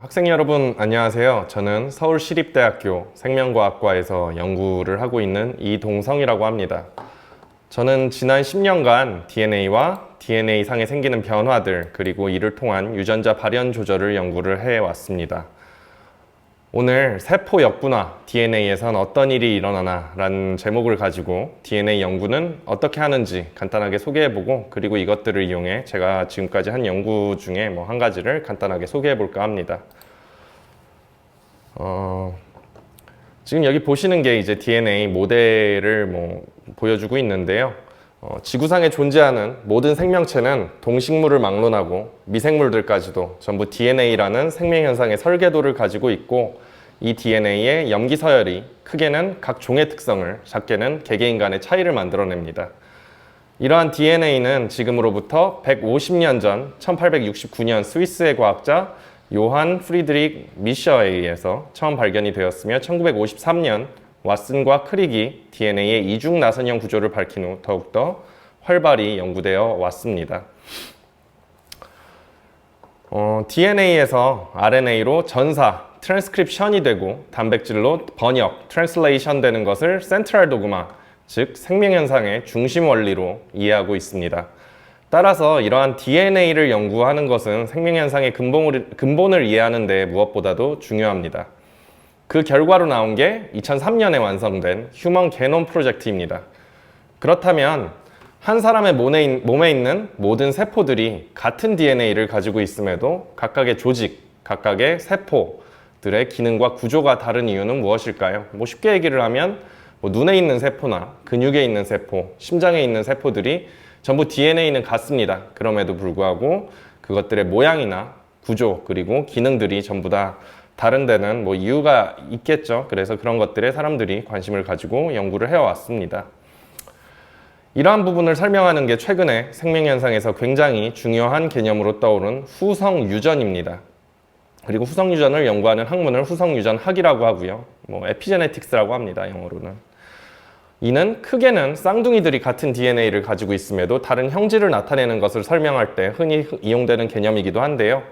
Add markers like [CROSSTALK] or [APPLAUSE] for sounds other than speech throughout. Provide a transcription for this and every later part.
학생 여러분 안녕하세요. 저는 서울시립대학교 생명과학과에서 연구를 하고 있는 이동성이라고 합니다. 저는 지난 10년간 DNA와 DNA 상에 생기는 변화들 그리고 이를 통한 유전자 발현 조절을 연구를 해 왔습니다. 오늘 세포 역분화 DNA에선 어떤 일이 일어나나 라는 제목을 가지고 DNA 연구는 어떻게 하는지 간단하게 소개해보고 그리고 이것들을 이용해 제가 지금까지 한 연구 중에 뭐 한 가지를 간단하게 소개해볼까 합니다. 어, 지금 여기 보시는 게 이제 DNA 모델을 뭐 보여주고 있는데요. 어, 지구상에 존재하는 모든 생명체는 동식물을 막론하고 미생물들까지도 전부 DNA라는 생명 현상의 설계도를 가지고 있고 이 DNA의 염기 서열이 크게는 각 종의 특성을 작게는 개개인 간의 차이를 만들어냅니다. 이러한 DNA는 지금으로부터 150년 전 1869년 스위스의 과학자 요한 프리드릭 미셔에 의해서 처음 발견이 되었으며 1953년 왓슨과 크릭이 DNA의 이중 나선형 구조를 밝힌 후 더욱더 활발히 연구되어 왔습니다. 어, DNA에서 RNA로 전사, 트랜스크립션이 되고 단백질로 번역, 트랜슬레이션 되는 것을 센트럴 도그마, 즉 생명현상의 중심 원리로 이해하고 있습니다. 따라서 이러한 DNA를 연구하는 것은 생명현상의 근본을, 근본을 이해하는 데 무엇보다도 중요합니다. 그 결과로 나온 게 2003년에 완성된 휴먼 게놈 프로젝트입니다. 그렇다면 한 사람의 몸에, 있는 모든 세포들이 같은 DNA를 가지고 있음에도 각각의 조직, 각각의 세포들의 기능과 구조가 다른 이유는 무엇일까요? 뭐 쉽게 얘기를 하면 뭐 눈에 있는 세포나 근육에 있는 세포, 심장에 있는 세포들이 전부 DNA는 같습니다. 그럼에도 불구하고 그것들의 모양이나 구조 그리고 기능들이 전부 다 다른 데는 뭐 이유가 있겠죠. 그래서 그런 것들에 사람들이 관심을 가지고 연구를 해왔습니다. 이러한 부분을 설명하는 게 최근에 생명현상에서 굉장히 중요한 개념으로 떠오른 후성유전입니다. 그리고 후성유전을 연구하는 학문을 후성유전학이라고 하고요. 뭐 에피제네틱스라고 합니다. 영어로는. 이는 크게는 쌍둥이들이 같은 DNA를 가지고 있음에도 다른 형질을 나타내는 것을 설명할 때 흔히 이용되는 개념이기도 한데요.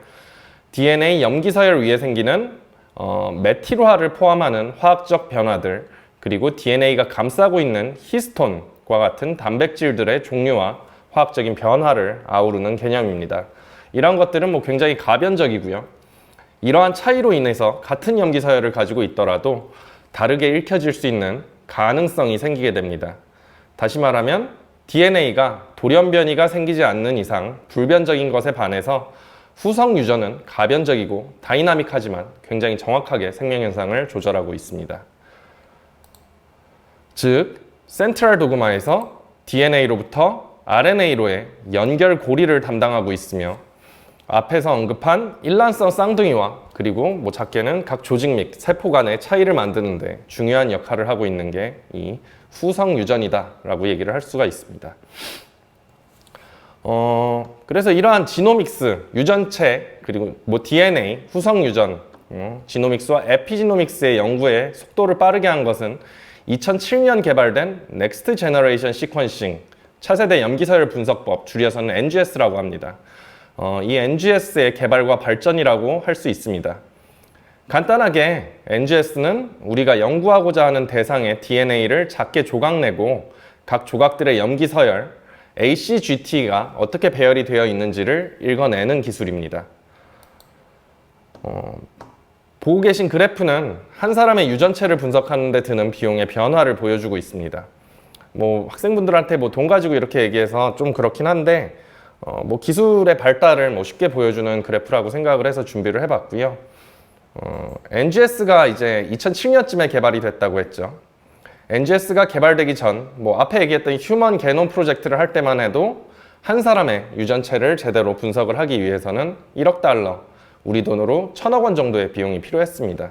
DNA 염기서열 위에 생기는 어, 메틸화를 포함하는 화학적 변화들 그리고 DNA가 감싸고 있는 히스톤과 같은 단백질들의 종류와 화학적인 변화를 아우르는 개념입니다. 이런 것들은 뭐 굉장히 가변적이고요. 이러한 차이로 인해서 같은 염기 서열을 가지고 있더라도 다르게 읽혀질 수 있는 가능성이 생기게 됩니다. 다시 말하면 DNA가 돌연 변이가 생기지 않는 이상 불변적인 것에 반해서 후성 유전은 가변적이고 다이나믹하지만 굉장히 정확하게 생명 현상을 조절하고 있습니다. 즉, 센트럴 도그마에서 DNA로부터 RNA로의 연결 고리를 담당하고 있으며 앞에서 언급한 일란성 쌍둥이와 그리고 뭐 작게는 각 조직 및 세포 간의 차이를 만드는데 중요한 역할을 하고 있는 게 이 후성 유전이다라고 얘기를 할 수가 있습니다. 어, 그래서 이러한 지노믹스, 유전체, 그리고 뭐 DNA, 후성 유전, 어, 지노믹스와 에피지노믹스의 연구에 속도를 빠르게 한 것은 2007년 개발된 넥스트 제너레이션 시퀀싱, 차세대 염기서열 분석법, 줄여서는 NGS라고 합니다. 어, 이 NGS의 개발과 발전이라고 할 수 있습니다. 간단하게 NGS는 우리가 연구하고자 하는 대상의 DNA를 작게 조각내고 각 조각들의 염기 서열 ACGT가 어떻게 배열이 되어 있는지를 읽어내는 기술입니다. 어, 보고 계신 그래프는 한 사람의 유전체를 분석하는 데 드는 비용의 변화를 보여주고 있습니다. 뭐 학생분들한테 뭐 돈 가지고 이렇게 얘기해서 좀 그렇긴 한데 어, 뭐 기술의 발달을 뭐 쉽게 보여주는 그래프라고 생각을 해서 준비를 해봤고요. 어, NGS가 이제 2007년쯤에 개발이 됐다고 했죠. NGS가 개발되기 전, 뭐 앞에 얘기했던 휴먼 게놈 프로젝트를 할 때만 해도 한 사람의 유전체를 제대로 분석을 하기 위해서는 1억 달러, 우리 돈으로 천억 원 정도의 비용이 필요했습니다.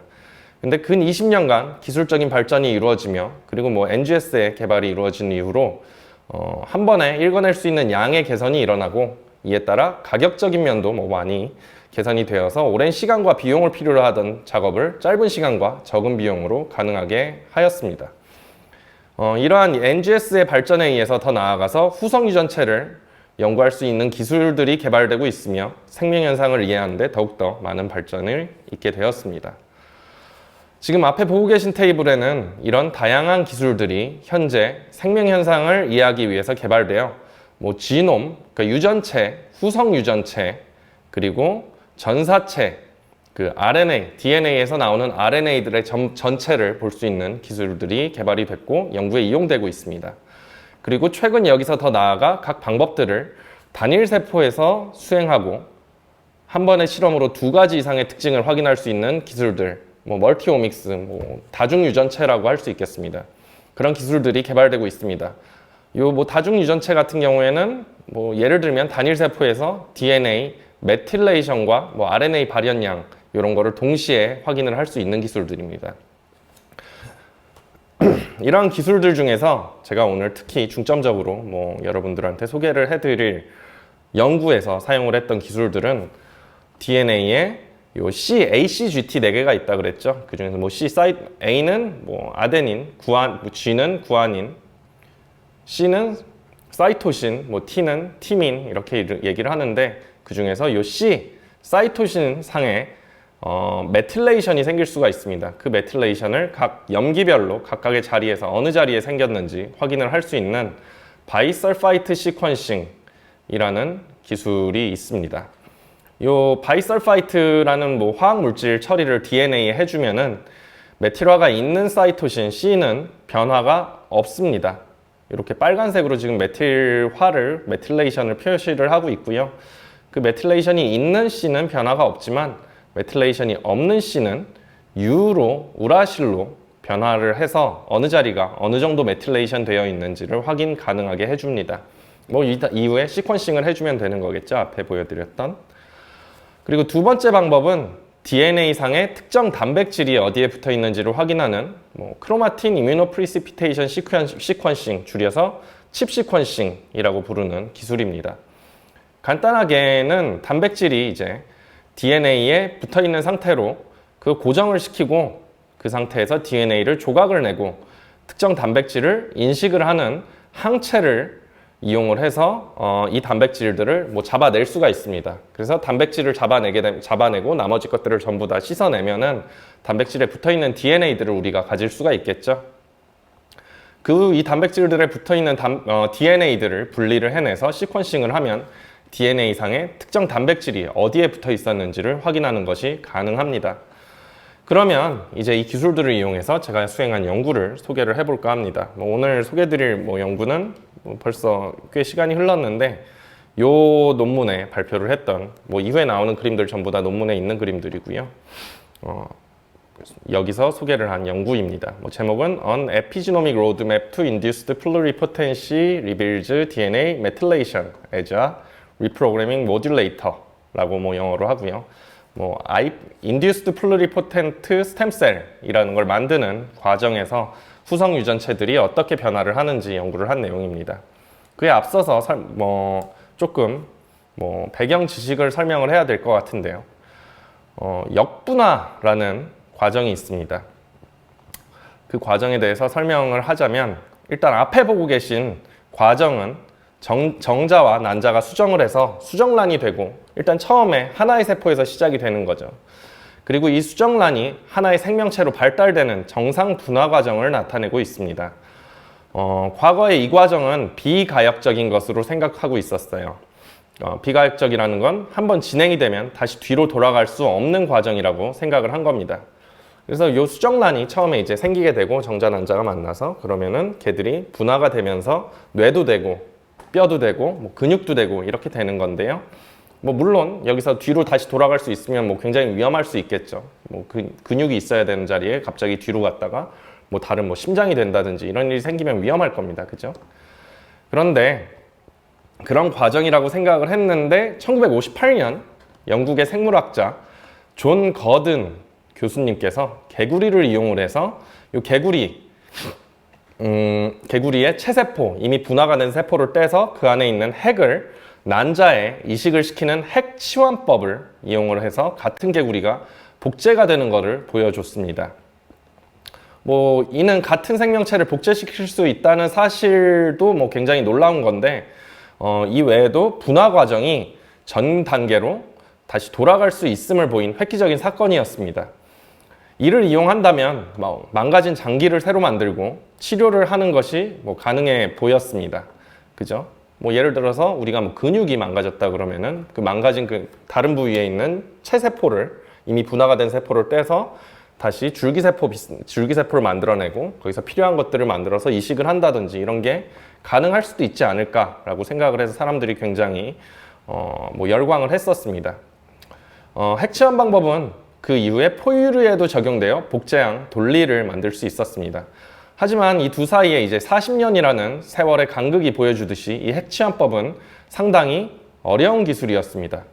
근데 근 20년간 기술적인 발전이 이루어지며 그리고 뭐 NGS의 개발이 이루어진 이후로 어, 한 번에 읽어낼 수 있는 양의 개선이 일어나고 이에 따라 가격적인 면도 뭐 많이 개선이 되어서 오랜 시간과 비용을 필요로 하던 작업을 짧은 시간과 적은 비용으로 가능하게 하였습니다. 어, 이러한 NGS의 발전에 의해서 더 나아가서 후성 유전체를 연구할 수 있는 기술들이 개발되고 있으며 생명 현상을 이해하는데 더욱더 많은 발전을 있게 되었습니다. 지금 앞에 보고 계신 테이블에는 이런 다양한 기술들이 현재 생명 현상을 이해하기 위해서 개발되어 뭐 지놈, 그러니까 유전체, 후성 유전체, 그리고 전사체, 그 RNA, DNA에서 나오는 RNA들의 전, 전체를 볼 수 있는 기술들이 개발이 됐고 연구에 이용되고 있습니다. 그리고 최근 여기서 더 나아가 각 방법들을 단일 세포에서 수행하고 한 번의 실험으로 두 가지 이상의 특징을 확인할 수 있는 기술들, 뭐 멀티오믹스, 뭐 다중 유전체라고 할 수 있겠습니다. 그런 기술들이 개발되고 있습니다. 요 뭐 다중 유전체 같은 경우에는 뭐 예를 들면 단일 세포에서 DNA 메틸레이션과 뭐 RNA 발현량 이런 거를 동시에 확인을 할 수 있는 기술들입니다. [CLEARS THROAT] 이러한 기술들 중에서 제가 오늘 특히 중점적으로 뭐 여러분들한테 소개를 해드릴 연구에서 사용을 했던 기술들은 DNA에 요 C, ACGT 네 개가 있다 그랬죠. 그 중에서 뭐 C 사이 A는 뭐 아데닌, 구안, 뭐 G는 구아닌, C는 사이토신, 뭐 T는 티민 이렇게 얘기를 하는데 그 중에서 요 C 사이토신 상에 어, 메틸레이션이 생길 수가 있습니다. 그 메틸레이션을 각 염기별로 각각의 자리에서 어느 자리에 생겼는지 확인을 할 수 있는 바이설파이트 시퀀싱이라는 기술이 있습니다. 요 바이설파이트라는 뭐 화학 물질 처리를 DNA에 해주면은 메틸화가 있는 사이토신 C는 변화가 없습니다. 이렇게 빨간색으로 지금 메틸화를 메틸레이션을 표시를 하고 있고요. 그 메틸레이션이 있는 C는 변화가 없지만 메틸레이션이 없는 C는 U로 우라실로 변화를 해서 어느 자리가 어느 정도 메틸레이션 되어 있는지를 확인 가능하게 해줍니다. 뭐 이- 이후에 시퀀싱을 해주면 되는 거겠죠. 앞에 보여드렸던. 그리고 두 번째 방법은 DNA 상의 특정 단백질이 어디에 붙어 있는지를 확인하는 뭐 크로마틴 이뮤노 프리시피테이션 시퀀싱 줄여서 칩 시퀀싱이라고 부르는 기술입니다. 간단하게는 단백질이 이제 DNA에 붙어 있는 상태로 그 고정을 시키고 그 상태에서 DNA를 조각을 내고 특정 단백질을 인식을 하는 항체를 이용을 해서 어, 이 단백질들을 뭐 잡아낼 수가 있습니다. 그래서 단백질을 잡아내게 되, 잡아내고 나머지 것들을 전부 다 씻어내면은 단백질에 붙어 있는 DNA들을 우리가 가질 수가 있겠죠. 그 이 단백질들에 붙어 있는 어, DNA들을 분리를 해내서 시퀀싱을 하면 DNA 상의 특정 단백질이 어디에 붙어 있었는지를 확인하는 것이 가능합니다. 그러면 이제 이 기술들을 이용해서 제가 수행한 연구를 소개를 해볼까 합니다. 뭐 오늘 소개드릴 뭐 연구는 뭐 벌써 꽤 시간이 흘렀는데 요 논문에 발표를 했던 뭐 이후에 나오는 그림들 전부 다 논문에 있는 그림들이고요. 어, 여기서 소개를 한 연구입니다. 뭐 제목은 On Epigenomic Roadmap to Induced Pluripotency Reveals DNA Methylation as a Reprogramming Modulator라고 뭐 영어로 하고요. 뭐 I, Induced Pluripotent Stem Cell이라는 걸 만드는 과정에서 후성 유전체들이 어떻게 변화를 하는지 연구를 한 내용입니다. 그에 앞서서 설, 뭐 조금 뭐 배경 지식을 설명을 해야 될 것 같은데요. 어, 역분화라는 과정이 있습니다. 그 과정에 대해서 설명을 하자면 일단 앞에 보고 계신 과정은 정, 정자와 난자가 수정을 해서 수정란이 되고 일단 처음에 하나의 세포에서 시작이 되는 거죠. 그리고 이 수정란이 하나의 생명체로 발달되는 정상 분화 과정을 나타내고 있습니다. 어, 과거에 이 과정은 비가역적인 것으로 생각하고 있었어요. 어, 비가역적이라는 건 한번 진행이 되면 다시 뒤로 돌아갈 수 없는 과정이라고 생각을 한 겁니다. 그래서 이 수정란이 처음에 이제 생기게 되고 정자 난자가 만나서 그러면은 걔들이 분화가 되면서 뇌도 되고 뼈도 되고 뭐 근육도 되고 이렇게 되는 건데요. 뭐 물론 여기서 뒤로 다시 돌아갈 수 있으면 뭐 굉장히 위험할 수 있겠죠. 뭐 그, 근육이 있어야 되는 자리에 갑자기 뒤로 갔다가 뭐 다른 뭐 심장이 된다든지 이런 일이 생기면 위험할 겁니다. 그죠? 그런데 그런 과정이라고 생각을 했는데 1958년 영국의 생물학자 존 거든 교수님께서 개구리를 이용을 해서 이 개구리 음, 개구리의 체세포 이미 분화가 된 세포를 떼서 그 안에 있는 핵을 난자에 이식을 시키는 핵 치환법을 이용을 해서 같은 개구리가 복제가 되는 것을 보여줬습니다. 뭐 이는 같은 생명체를 복제시킬 수 있다는 사실도 뭐 굉장히 놀라운 건데 어, 이 외에도 분화 과정이 전 단계로 다시 돌아갈 수 있음을 보인 획기적인 사건이었습니다. 이를 이용한다면 뭐 망가진 장기를 새로 만들고 치료를 하는 것이 뭐 가능해 보였습니다. 그죠? 뭐 예를 들어서 우리가 뭐 근육이 망가졌다 그러면은 그 망가진 그 다른 부위에 있는 체세포를 이미 분화가 된 세포를 떼서 다시 줄기세포 줄기세포를 만들어내고 거기서 필요한 것들을 만들어서 이식을 한다든지 이런 게 가능할 수도 있지 않을까라고 생각을 해서 사람들이 굉장히 어, 뭐 열광을 했었습니다. 어, 핵 치환 방법은 그 이후에 포유류에도 적용되어 복제양 돌리를 만들 수 있었습니다. 하지만 이 두 사이에 이제 40년이라는 세월의 간극이 보여주듯이 이 핵치환법은 상당히 어려운 기술이었습니다.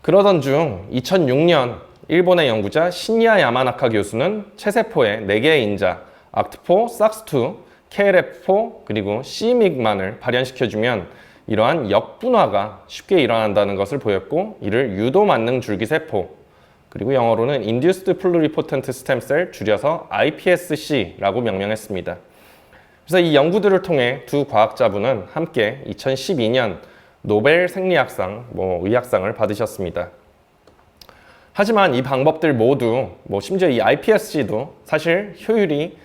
그러던 중 2006년 일본의 연구자 신야 야마나카 교수는 체세포의 4개의 인자 악트포, 삭스2, KLF4 그리고 CMIC만을 발현시켜주면 이러한 역분화가 쉽게 일어난다는 것을 보였고 이를 유도 만능 줄기세포 그리고 영어로는 Induced Pluripotent Stem Cell 줄여서 iPSC라고 명명했습니다. 그래서 이 연구들을 통해 두 과학자분은 함께 2012년 노벨 생리학상, 뭐 의학상을 받으셨습니다. 하지만 이 방법들 모두, 뭐 심지어 이 iPSC도 사실 효율이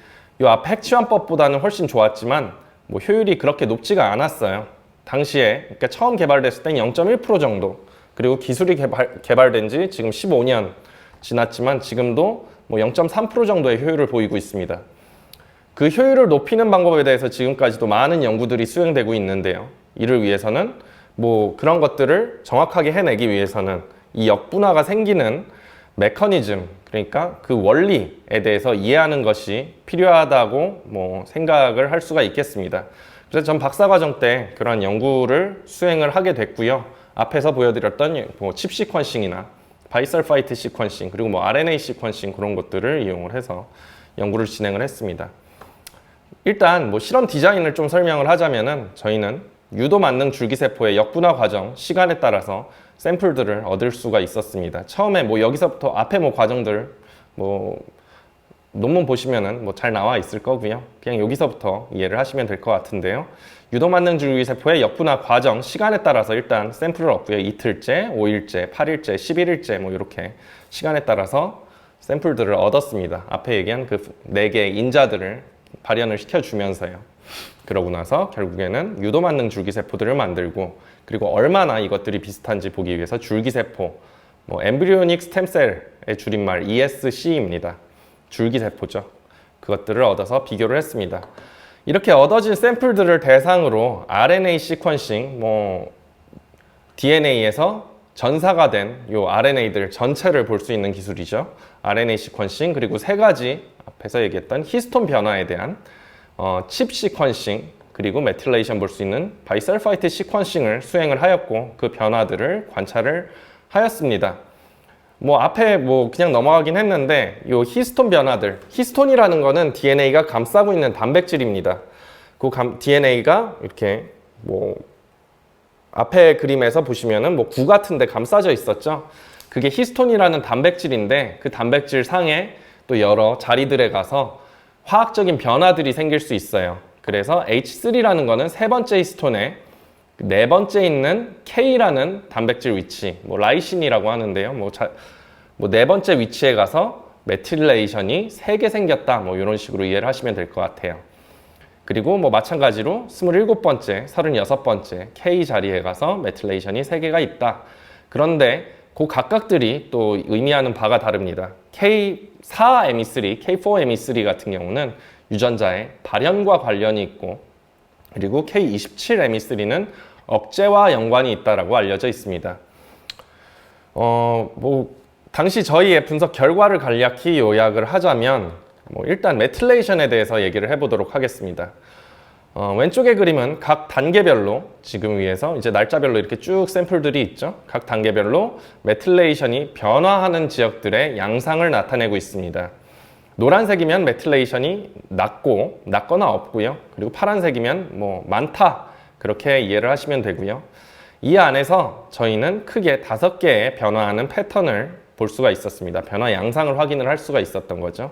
이 앞에 핵치환법보다는 훨씬 좋았지만 뭐 효율이 그렇게 높지가 않았어요. 당시에 그러니까 처음 개발됐을 땐 0.1% 정도. 그리고 기술이 개발, 개발된 지 지금 15년 지났지만 지금도 뭐 0.3% 정도의 효율을 보이고 있습니다. 그 효율을 높이는 방법에 대해서 지금까지도 많은 연구들이 수행되고 있는데요. 이를 위해서는 뭐 그런 것들을 정확하게 해내기 위해서는 이 역분화가 생기는 메커니즘, 그러니까 그 원리에 대해서 이해하는 것이 필요하다고 뭐 생각을 할 수가 있겠습니다. 그래서 전 박사과정 때 그런 연구를 수행을 하게 됐고요. 앞에서 보여드렸던 뭐 칩 시퀀싱이나 바이설파이트 시퀀싱 그리고 뭐 RNA 시퀀싱 그런 것들을 이용을 해서 연구를 진행을 했습니다. 일단 뭐 실험 디자인을 좀 설명을 하자면은 저희는 유도 만능 줄기세포의 역분화 과정 시간에 따라서 샘플들을 얻을 수가 있었습니다. 처음에 뭐 여기서부터 앞에 뭐 과정들 뭐 논문 보시면은 뭐 잘 나와 있을 거고요. 그냥 여기서부터 이해를 하시면 될 것 같은데요. 유도 만능 줄기세포의 역분화 과정 시간에 따라서 일단 샘플을 얻고요. 이틀째, 5일째, 8일째, 11일째 뭐 이렇게 시간에 따라서 샘플들을 얻었습니다. 앞에 얘기한 그 네 개의 인자들을 발현을 시켜주면서요. 그러고 나서 결국에는 유도 만능 줄기세포들을 만들고 그리고 얼마나 이것들이 비슷한지 보기 위해서 줄기세포, 뭐 엠브리오닉 스템셀의 줄임말 ESC입니다. 줄기 세포죠. 그것들을 얻어서 비교를 했습니다. 이렇게 얻어진 샘플들을 대상으로 RNA 시퀀싱, 뭐 DNA에서 전사가 된 요 RNA들 전체를 볼 수 있는 기술이죠. RNA 시퀀싱 그리고 세 가지 앞에서 얘기했던 히스톤 변화에 대한 어, 칩 시퀀싱 그리고 메틸레이션 볼 수 있는 바이설파이트 시퀀싱을 수행을 하였고 그 변화들을 관찰을 하였습니다. 뭐 앞에 뭐 그냥 넘어가긴 했는데 요 히스톤 변화들 히스톤이라는 거는 DNA가 감싸고 있는 단백질입니다. 그 감, DNA가 이렇게 뭐 앞에 그림에서 보시면은 뭐 구 같은데 감싸져 있었죠. 그게 히스톤이라는 단백질인데 그 단백질 상에 또 여러 자리들에 가서 화학적인 변화들이 생길 수 있어요. 그래서 H3라는 거는 세 번째 히스톤에 네 번째 있는 K라는 단백질 위치, 뭐 라이신이라고 하는데요. 뭐, 자, 뭐 네 번째 위치에 가서 메틸레이션이 세 개 생겼다. 뭐 이런 식으로 이해를 하시면 될 것 같아요. 그리고 뭐 마찬가지로 27번째, 36번째 K 자리에 가서 메틸레이션이 세 개가 있다. 그런데 그 각각들이 또 의미하는 바가 다릅니다. K4ME3, K4ME3 같은 경우는 유전자의 발현과 관련이 있고 그리고 K27ME3는 억제와 연관이 있다라고 알려져 있습니다. 어, 뭐 당시 저희의 분석 결과를 간략히 요약을 하자면 뭐 일단 메틸레이션에 대해서 얘기를 해보도록 하겠습니다. 어, 왼쪽의 그림은 각 단계별로 지금 위에서 이제 날짜별로 이렇게 쭉 샘플들이 있죠. 각 단계별로 메틸레이션이 변화하는 지역들의 양상을 나타내고 있습니다. 노란색이면 메틸레이션이 낮고 낮거나 없고요. 그리고 파란색이면 뭐 많다 그렇게 이해를 하시면 되고요. 이 안에서 저희는 크게 다섯 개의 변화하는 패턴을 볼 수가 있었습니다. 변화 양상을 확인을 할 수가 있었던 거죠.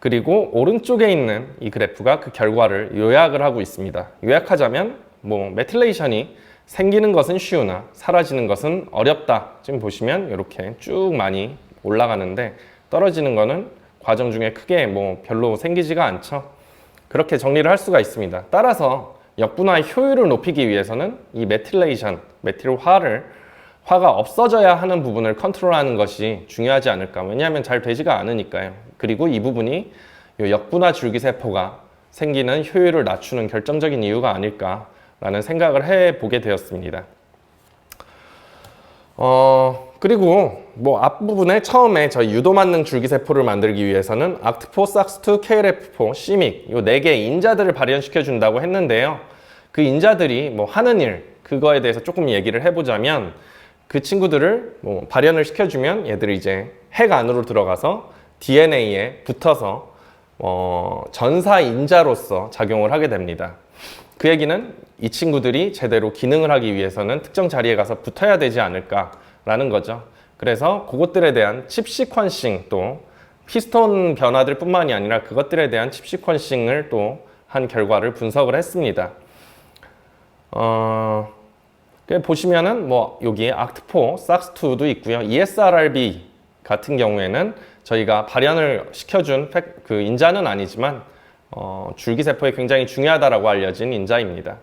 그리고 오른쪽에 있는 이 그래프가 그 결과를 요약을 하고 있습니다. 요약하자면 뭐 메틸레이션이 생기는 것은 쉬우나 사라지는 것은 어렵다. 지금 보시면 이렇게 쭉 많이 올라가는데 떨어지는 거는 과정 중에 크게 뭐 별로 생기지가 않죠. 그렇게 정리를 할 수가 있습니다. 따라서 역분화의 효율을 높이기 위해서는 이 메틸레이션, 메틸화를 화가 없어져야 하는 부분을 컨트롤하는 것이 중요하지 않을까. 왜냐하면 잘 되지가 않으니까요. 그리고 이 부분이 이 역분화 줄기세포가 생기는 효율을 낮추는 결정적인 이유가 아닐까라는 생각을 해보게 되었습니다. 어, 그리고 뭐 앞부분에 처음에 저희 유도만능 줄기세포를 만들기 위해서는 악트포, 삭스2, KLF4, 시믹 이 네 개의 인자들을 발현시켜 준다고 했는데요. 그 인자들이 뭐 하는 일 그거에 대해서 조금 얘기를 해보자면 그 친구들을 뭐 발현을 시켜주면 얘들이 이제 핵 안으로 들어가서 DNA에 붙어서 어, 전사 인자로서 작용을 하게 됩니다. 그 얘기는 이 친구들이 제대로 기능을 하기 위해서는 특정 자리에 가서 붙어야 되지 않을까 라는 거죠. 그래서 그것들에 대한 칩 시퀀싱 또 피스톤 변화들 뿐만이 아니라 그것들에 대한 칩 시퀀싱을 또 한 결과를 분석을 했습니다. 어, 그 보시면은 뭐 여기 악트4, 삭스2도 있고요. E ESRRB 같은 경우에는 저희가 발현을 시켜준 팩- 그 인자는 아니지만 어, 줄기세포에 굉장히 중요하다라고 알려진 인자입니다.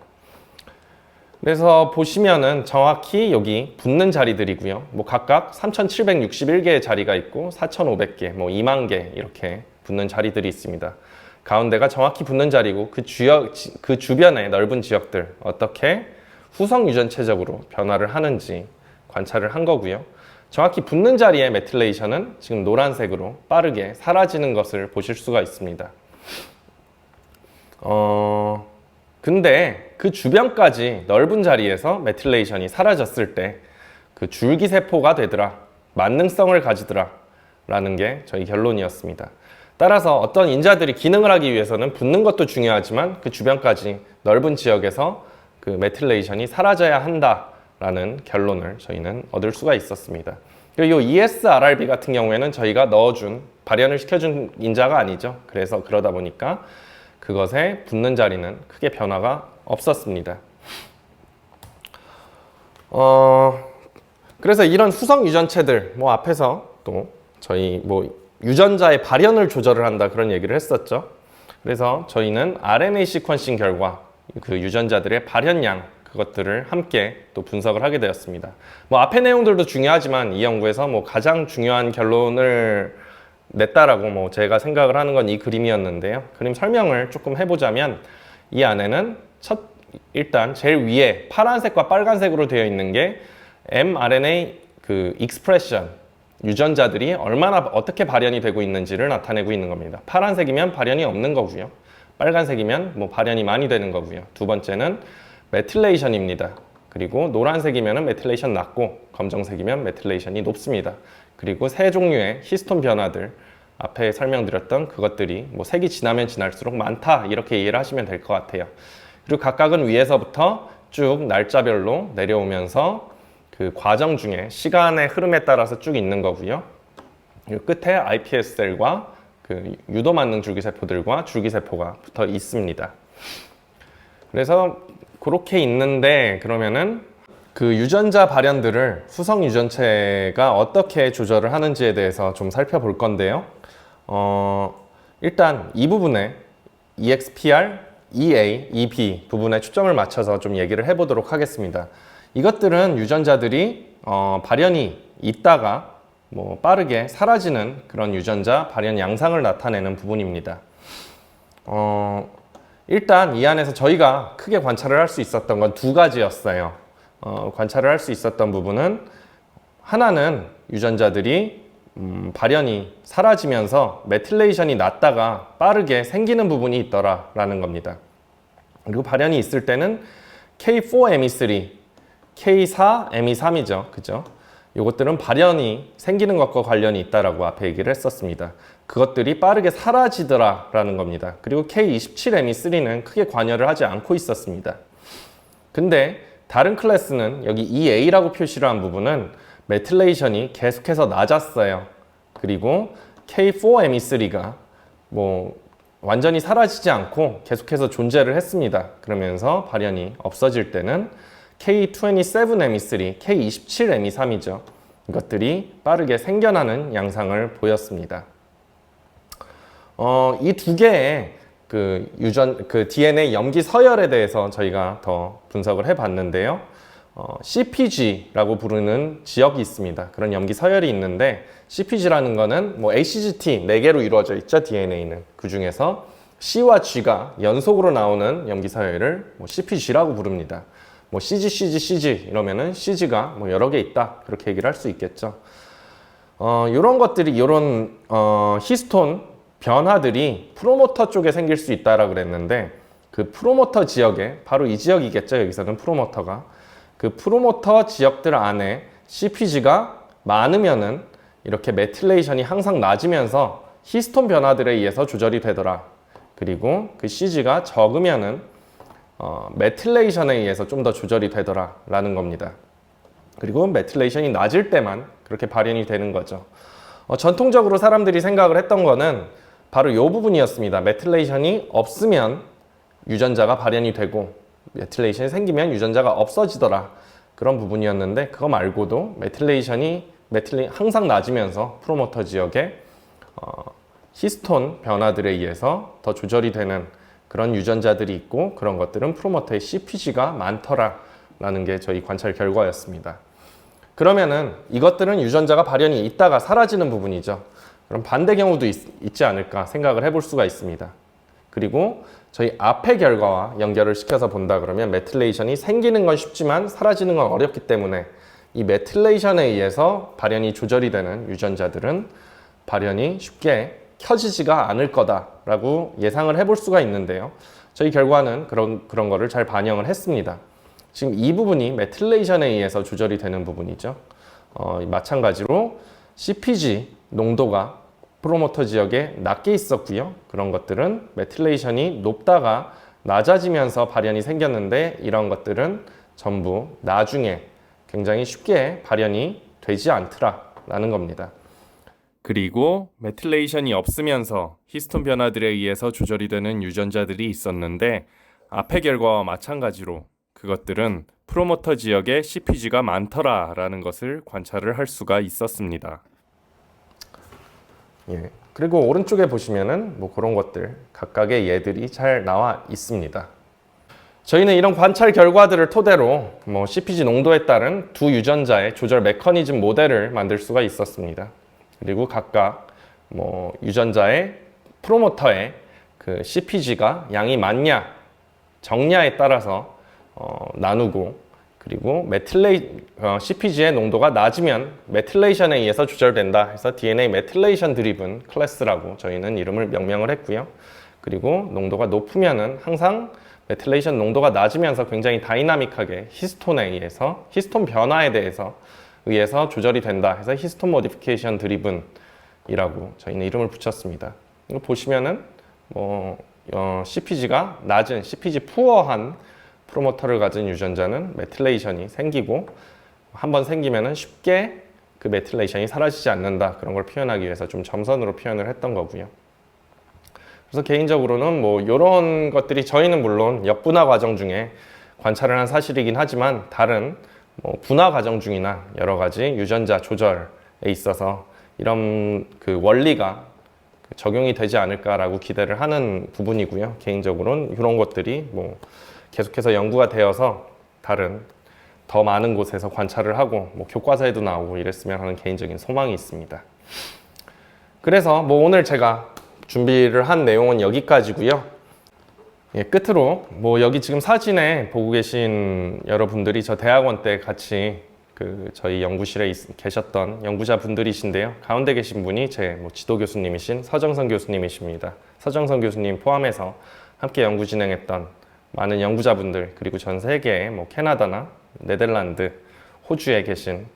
그래서 보시면은 정확히 여기 붙는 자리들이고요. 뭐 각각 3,761개의 자리가 있고 4,500개, 뭐 2만 개 이렇게 붙는 자리들이 있습니다. 가운데가 정확히 붙는 자리고 그 주역 지- 그 주변의 넓은 지역들 어떻게 후성 유전체적으로 변화를 하는지 관찰을 한 거고요. 정확히 붙는 자리의 메틸레이션은 지금 노란색으로 빠르게 사라지는 것을 보실 수가 있습니다. 어, 근데 그 주변까지 넓은 자리에서 메틸레이션이 사라졌을 때 그 줄기 세포가 되더라, 만능성을 가지더라, 라는 게 저희 결론이었습니다. 따라서 어떤 인자들이 기능을 하기 위해서는 붙는 것도 중요하지만 그 주변까지 넓은 지역에서 그 메틸레이션이 사라져야 한다라는 결론을 저희는 얻을 수가 있었습니다. 그리고 이 ESRRB 같은 경우에는 저희가 넣어준 발현을 시켜준 인자가 아니죠. 그래서 그러다 보니까 그것에 붙는 자리는 크게 변화가 없었습니다. 어, 그래서 이런 후성 유전체들 뭐 앞에서 또 저희 뭐 유전자의 발현을 조절을 한다 그런 얘기를 했었죠. 그래서 저희는 RNA 시퀀싱 결과 그 유전자들의 발현량 그것들을 함께 또 분석을 하게 되었습니다. 뭐 앞의 내용들도 중요하지만 이 연구에서 뭐 가장 중요한 결론을 냈다라고 뭐 제가 생각을 하는 건 이 그림이었는데요. 그림 설명을 조금 해보자면 이 안에는 첫 일단 제일 위에 파란색과 빨간색으로 되어 있는 게 mRNA 그 익스프레션 유전자들이 얼마나 어떻게 발현이 되고 있는지를 나타내고 있는 겁니다. 파란색이면 발현이 없는 거고요. 빨간색이면 뭐 발현이 많이 되는 거고요. 두 번째는 메틸레이션입니다. 그리고 노란색이면 메틸레이션 낮고 검정색이면 메틸레이션이 높습니다. 그리고 세 종류의 히스톤 변화들 앞에 설명드렸던 그것들이 뭐 색이 지나면 지날수록 많다 이렇게 이해를 하시면 될 것 같아요. 그리고 각각은 위에서부터 쭉 날짜별로 내려오면서 그 과정 중에 시간의 흐름에 따라서 쭉 있는 거고요. 그리고 끝에 iPS 셀과 그 유도 만능 줄기세포들과 줄기세포가 붙어 있습니다. 그래서 그렇게 있는데 그러면은 그 유전자 발현들을 후성 유전체가 어떻게 조절을 하는지에 대해서 좀 살펴볼 건데요. 어, 일단 이 부분에 EXPR, EA, EB 부분에 초점을 맞춰서 좀 얘기를 해보도록 하겠습니다. 이것들은 유전자들이 어, 발현이 있다가 뭐 빠르게 사라지는 그런 유전자 발현 양상을 나타내는 부분입니다. 어, 일단 이 안에서 저희가 크게 관찰을 할 수 있었던 건 두 가지였어요. 어, 관찰을 할 수 있었던 부분은 하나는 유전자들이 음, 발현이 사라지면서 메틸레이션이 낮다가 빠르게 생기는 부분이 있더라라는 겁니다. 그리고 발현이 있을 때는 K4ME3, K4ME3이죠. 그죠? 이것들은 발현이 생기는 것과 관련이 있다라고 앞에 얘기를 했었습니다. 그것들이 빠르게 사라지더라라는 겁니다. 그리고 K27ME3는 크게 관여를 하지 않고 있었습니다. 근데 다른 클래스는 여기 EA라고 표시를 한 부분은 메틸레이션이 계속해서 낮았어요. 그리고 K4ME3가 뭐 완전히 사라지지 않고 계속해서 존재를 했습니다. 그러면서 발현이 없어질 때는 K27Me3, K27Me3이죠. 이것들이 빠르게 생겨나는 양상을 보였습니다. 어, 이 두 개의 그 유전 그 DNA 염기 서열에 대해서 저희가 더 분석을 해봤는데요. 어, CPG라고 부르는 지역이 있습니다. 그런 염기 서열이 있는데 CPG라는 거는 뭐 ACGT 네 개로 이루어져 있죠 DNA는 그 중에서 C와 G가 연속으로 나오는 염기 서열을 뭐 CPG라고 부릅니다. 뭐 CG, CG, CG 이러면은 CG가 뭐 여러 개 있다 그렇게 얘기를 할 수 있겠죠. 어, 이런 것들이 이런 어, 히스톤 변화들이 프로모터 쪽에 생길 수 있다라 그랬는데 그 프로모터 지역에 바로 이 지역이겠죠 여기서는 프로모터가 그 프로모터 지역들 안에 CPG가 많으면은 이렇게 메틸레이션이 항상 낮으면서 히스톤 변화들에 의해서 조절이 되더라. 그리고 그 CG가 적으면은 어, 메틸레이션에 의해서 좀 더 조절이 되더라 라는 겁니다. 그리고 메틸레이션이 낮을 때만 그렇게 발현이 되는 거죠. 어, 전통적으로 사람들이 생각을 했던 거는 바로 이 부분이었습니다. 메틸레이션이 없으면 유전자가 발현이 되고 메틸레이션이 생기면 유전자가 없어지더라. 그런 부분이었는데 그거 말고도 메틸레이션이 메틸레 항상 낮으면서 프로모터 지역에 어, 히스톤 변화들에 의해서 더 조절이 되는 그런 유전자들이 있고 그런 것들은 프로모터의 CPG가 많더라라는 게 저희 관찰 결과였습니다. 그러면은 이것들은 유전자가 발현이 있다가 사라지는 부분이죠. 그럼 반대 경우도 있, 지 않을까 생각을 해볼 수가 있습니다. 그리고 저희 앞의 결과와 연결을 시켜서 본다 그러면 메틸레이션이 생기는 건 쉽지만 사라지는 건 어렵기 때문에 이 메틸레이션에 의해서 발현이 조절이 되는 유전자들은 발현이 쉽게 켜지지가 않을 거다라고 예상을 해볼 수가 있는데요. 저희 결과는 그런 그런 거를 잘 반영을 했습니다. 지금 이 부분이 메틸레이션에 의해서 조절이 되는 부분이죠. 어, 마찬가지로 CPG 농도가 프로모터 지역에 낮게 있었고요. 그런 것들은 메틸레이션이 높다가 낮아지면서 발현이 생겼는데 이런 것들은 전부 나중에 굉장히 쉽게 발현이 되지 않더라라는 겁니다. 그리고 메틸레이션이 없으면서 히스톤 변화들에 의해서 조절이 되는 유전자들이 있었는데 앞의 결과와 마찬가지로 그것들은 프로모터 지역에 CPG가 많더라라는 것을 관찰을 할 수가 있었습니다. 예. 그리고 오른쪽에 보시면은 뭐 그런 것들 각각의 예들이 잘 나와 있습니다. 저희는 이런 관찰 결과들을 토대로 뭐 CPG 농도에 따른 두 유전자의 조절 메커니즘 모델을 만들 수가 있었습니다. 그리고 각각 뭐 유전자의 프로모터의 그 CPG가 양이 많냐 적냐에 따라서 어, 나누고 그리고 메틸레이 어, CPG의 농도가 낮으면 메틸레이션에 의해서 조절된다 해서 DNA 메틸레이션 드리븐 클래스라고 저희는 이름을 명명을 했고요. 그리고 농도가 높으면은 항상 메틸레이션 농도가 낮으면서 굉장히 다이나믹하게 히스톤에 의해서 히스톤 변화에 대해서 의해서 조절이 된다 해서 히스톤 모디피케이션 드리븐이라고 저희는 이름을 붙였습니다. 이거 보시면은 뭐 어, CPG가 낮은 CPG 푸어한 프로모터를 가진 유전자는 메틸레이션이 생기고 한 번 생기면은 쉽게 그 메틸레이션이 사라지지 않는다 그런 걸 표현하기 위해서 좀 점선으로 표현을 했던 거고요. 그래서 개인적으로는 뭐 이런 것들이 저희는 물론 역분화 과정 중에 관찰을 한 사실이긴 하지만 다른 뭐 분화 과정 중이나 여러 가지 유전자 조절에 있어서 이런 그 원리가 적용이 되지 않을까라고 기대를 하는 부분이고요. 개인적으로는 이런 것들이 뭐 계속해서 연구가 되어서 다른 더 많은 곳에서 관찰을 하고 뭐 교과서에도 나오고 이랬으면 하는 개인적인 소망이 있습니다. 그래서 뭐 오늘 제가 준비를 한 내용은 여기까지고요. 예, 끝으로 뭐 여기 지금 사진에 보고 계신 여러분들이 저 대학원 때 같이 그 저희 연구실에 있, 계셨던 연구자 분들이신데요. 가운데 계신 분이 제 뭐 지도 교수님이신 서정선 교수님이십니다. 서정선 교수님 포함해서 함께 연구 진행했던 많은 연구자분들 그리고 전 세계 뭐 캐나다나 네덜란드, 호주에 계신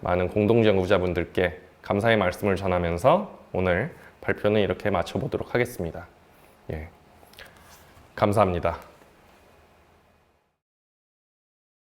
많은 공동 연구자분들께 감사의 말씀을 전하면서 오늘 발표는 이렇게 마쳐보도록 하겠습니다. 예. 감사합니다.